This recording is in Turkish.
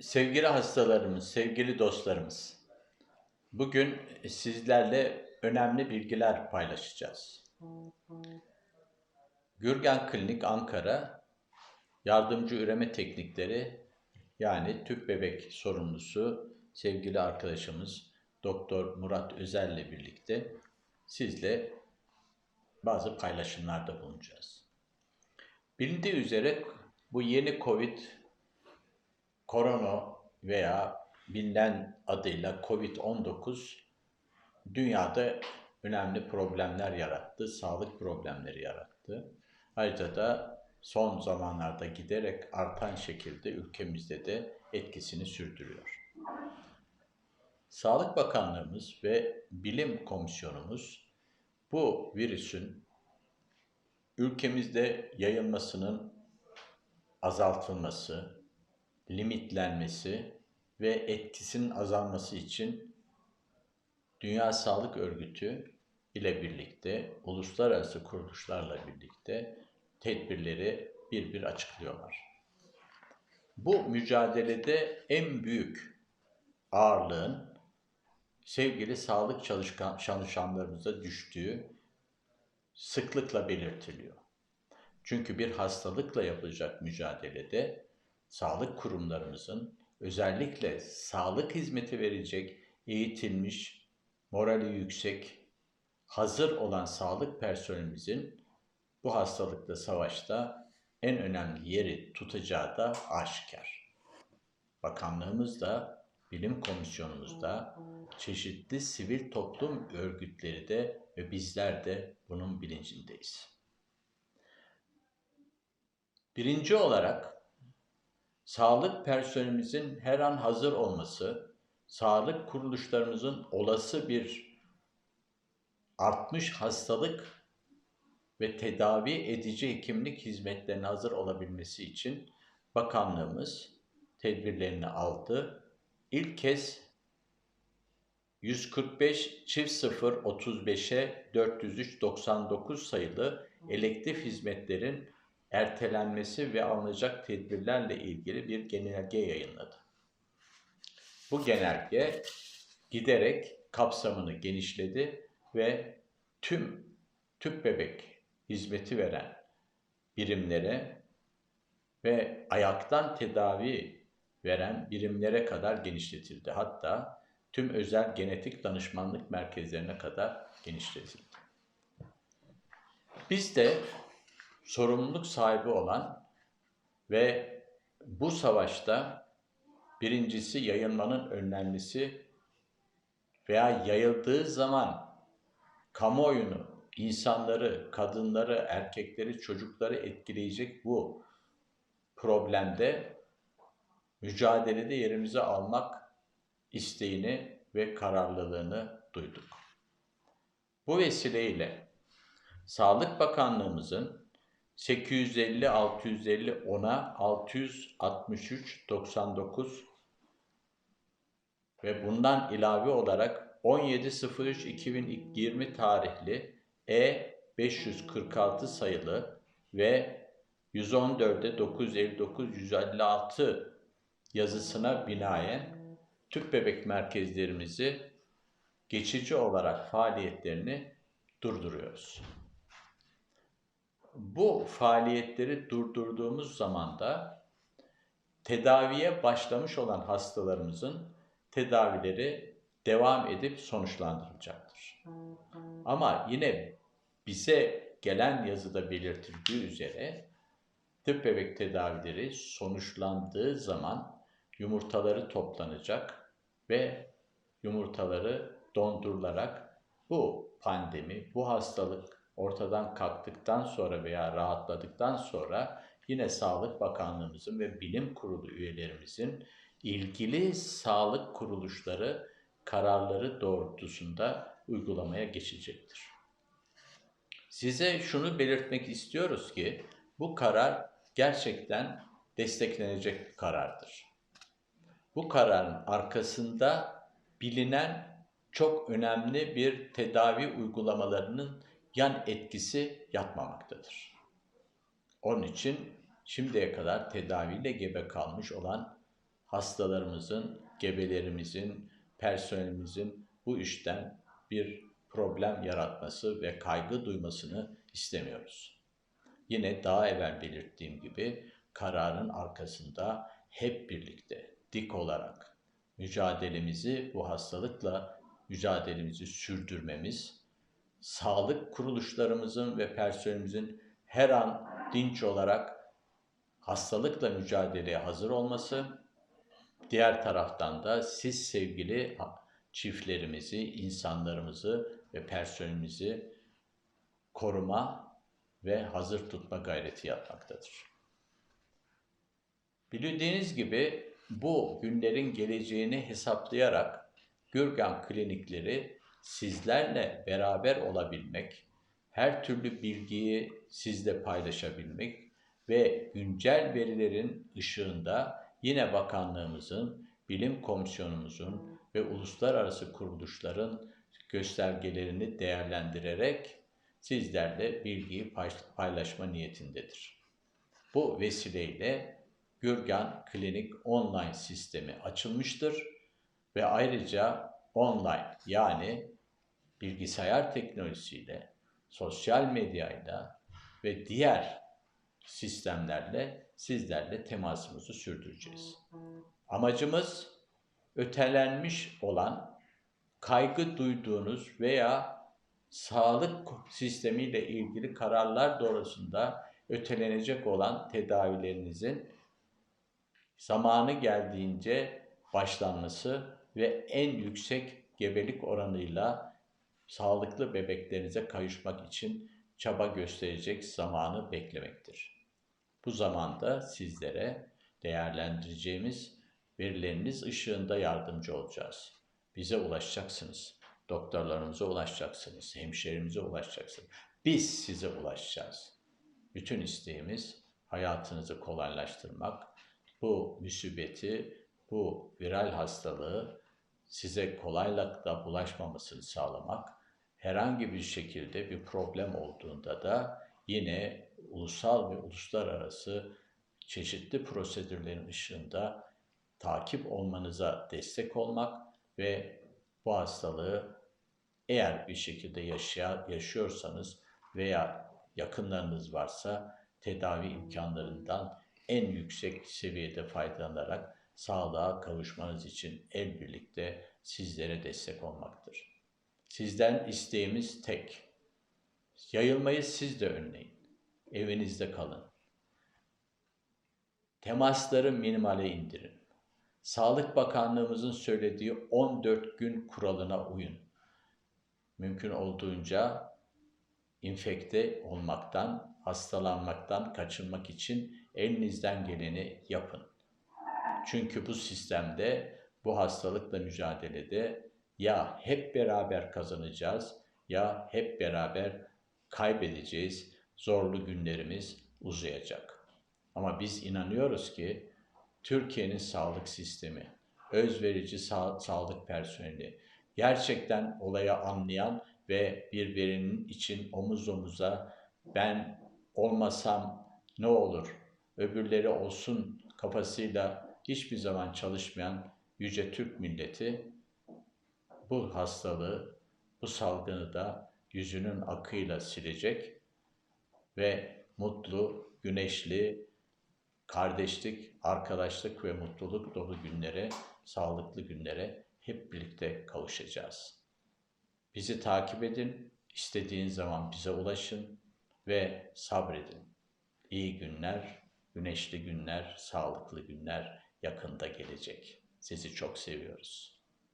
Sevgili hastalarımız, sevgili dostlarımız, bugün sizlerle önemli bilgiler paylaşacağız. Gürgen Klinik Ankara Yardımcı Üreme Teknikleri yani tüp bebek sorumlusu sevgili arkadaşımız Doktor Murat Özel ile birlikte sizle bazı paylaşımlarda bulunacağız. Bilindiği üzere bu yeni Covid korona veya bilinen adıyla COVID-19 dünyada önemli problemler yarattı, sağlık problemleri yarattı. Ayrıca da son zamanlarda giderek artan şekilde ülkemizde de etkisini sürdürüyor. Sağlık Bakanlığımız ve Bilim Komisyonumuz bu virüsün ülkemizde yayılmasının azaltılması, limitlenmesi ve etkisinin azalması için Dünya Sağlık Örgütü ile birlikte, uluslararası kuruluşlarla birlikte tedbirleri bir bir açıklıyorlar. Bu mücadelede en büyük ağırlığın sevgili sağlık çalışkan, çalışanlarımıza düştüğü sıklıkla belirtiliyor. Çünkü bir hastalıkla yapılacak mücadelede sağlık kurumlarımızın özellikle sağlık hizmeti verecek, eğitilmiş, morali yüksek, hazır olan sağlık personelimizin bu hastalıkla savaşta en önemli yeri tutacağı da aşikar. Bakanlığımız da, bilim komisyonumuz da, çeşitli sivil toplum örgütleri de ve bizler de bunun bilincindeyiz. Birinci olarak sağlık personelimizin her an hazır olması, sağlık kuruluşlarımızın olası bir artmış hastalık ve tedavi edici hekimlik hizmetlerine hazır olabilmesi için bakanlığımız tedbirlerini aldı. İlk kez 145 çift 0 35'e 403 99 sayılı elektif hizmetlerin ertelenmesi ve alınacak tedbirlerle ilgili bir genelge yayınladı. Bu genelge giderek kapsamını genişledi ve tüm tüp bebek hizmeti veren birimlere ve ayaktan tedavi veren birimlere kadar genişletildi. Hatta tüm özel genetik danışmanlık merkezlerine kadar genişletildi. Biz de sorumluluk sahibi olan ve bu savaşta birincisi yayılmanın önlenmesi veya yayıldığı zaman kamuoyunu, insanları, kadınları, erkekleri, çocukları etkileyecek bu problemde mücadelede yerimizi almak isteğini ve kararlılığını duyduk. Bu vesileyle Sağlık Bakanlığımızın 850 650 10'a 663 99 ve bundan ilave olarak 17.03.2020 tarihli E 546 sayılı ve 114'e 959 156 yazısına binaen tüp bebek merkezlerimizi geçici olarak faaliyetlerini durduruyoruz. Bu faaliyetleri durdurduğumuz zaman da tedaviye başlamış olan hastalarımızın tedavileri devam edip sonuçlandırılacaktır. Ama yine bize gelen yazıda belirtildiği üzere tüp bebek tedavileri sonuçlandığı zaman yumurtaları toplanacak ve yumurtaları dondurularak bu pandemi, bu hastalık ortadan kalktıktan sonra veya rahatladıktan sonra yine Sağlık Bakanlığımızın ve Bilim Kurulu üyelerimizin ilgili sağlık kuruluşları kararları doğrultusunda uygulamaya geçecektir. Size şunu belirtmek istiyoruz ki bu karar gerçekten desteklenecek bir karardır. Bu kararın arkasında bilinen çok önemli bir tedavi uygulamalarının yan etkisi yatmamaktadır. Onun için şimdiye kadar tedaviyle gebe kalmış olan hastalarımızın, gebelerimizin, personelimizin bu işten bir problem yaratması ve kaygı duymasını istemiyoruz. Yine daha evvel belirttiğim gibi kararın arkasında hep birlikte dik olarak mücadelemizi bu hastalıkla mücadelemizi sürdürmemiz, sağlık kuruluşlarımızın ve personelimizin her an dinç olarak hastalıkla mücadeleye hazır olması, diğer taraftan da siz sevgili çiftlerimizi, insanlarımızı ve personelimizi koruma ve hazır tutma gayreti yapmaktadır. Bildiğiniz gibi bu günlerin geleceğini hesaplayarak Gürgen klinikleri sizlerle beraber olabilmek, her türlü bilgiyi sizle paylaşabilmek ve güncel verilerin ışığında yine bakanlığımızın, bilim komisyonumuzun ve uluslararası kuruluşların göstergelerini değerlendirerek sizlerle bilgiyi paylaşma niyetindedir. Bu vesileyle Gürgen Klinik online sistemi açılmıştır ve ayrıca online yani bilgisayar teknolojisiyle, sosyal medyayla ve diğer sistemlerle sizlerle temasımızı sürdüreceğiz. Amacımız ötelenmiş olan kaygı duyduğunuz veya sağlık sistemiyle ilgili kararlar doğrusunda ötelenecek olan tedavilerinizin zamanı geldiğince başlanması ve en yüksek gebelik oranıyla sağlıklı bebeklerinize kavuşmak için çaba gösterecek zamanı beklemektir. Bu zamanda sizlere değerlendireceğimiz verileriniz ışığında yardımcı olacağız. Bize ulaşacaksınız. Doktorlarımıza ulaşacaksınız. Hemşerimize ulaşacaksınız. Biz size ulaşacağız. Bütün isteğimiz hayatınızı kolaylaştırmak, bu müsibeti, bu viral hastalığı size kolaylıkla bulaşmamasını sağlamak, herhangi bir şekilde bir problem olduğunda da yine ulusal ve uluslararası çeşitli prosedürlerin ışığında takip olmanıza destek olmak ve bu hastalığı eğer bir şekilde yaşaya, yaşıyorsanız veya yakınlarınız varsa tedavi imkanlarından en yüksek seviyede faydalanarak sağlığa kavuşmanız için el birlikte sizlere destek olmaktır. Sizden isteğimiz tek. Yayılmayı siz de önleyin. Evinizde kalın. Temasları minimale indirin. Sağlık Bakanlığımızın söylediği 14 gün kuralına uyun. Mümkün olduğunca infekte olmaktan, hastalanmaktan kaçınmak için elinizden geleni yapın. Çünkü bu sistemde, bu hastalıkla mücadelede ya hep beraber kazanacağız ya hep beraber kaybedeceğiz. Zorlu günlerimiz uzayacak. Ama biz inanıyoruz ki Türkiye'nin sağlık sistemi, özverici sağ, sağlık personeli, gerçekten olaya anlayan ve birbirinin için omuz omuza ben olmasam ne olur, öbürleri olsun kafasıyla hiçbir zaman çalışmayan yüce Türk milleti bu hastalığı, bu salgını da yüzünün akıyla silecek ve mutlu, güneşli, kardeşlik, arkadaşlık ve mutluluk dolu günlere, sağlıklı günlere hep birlikte kavuşacağız. Bizi takip edin, istediğin zaman bize ulaşın ve sabredin. İyi günler, güneşli günler, sağlıklı günler yakında gelecek. Sizi çok seviyoruz.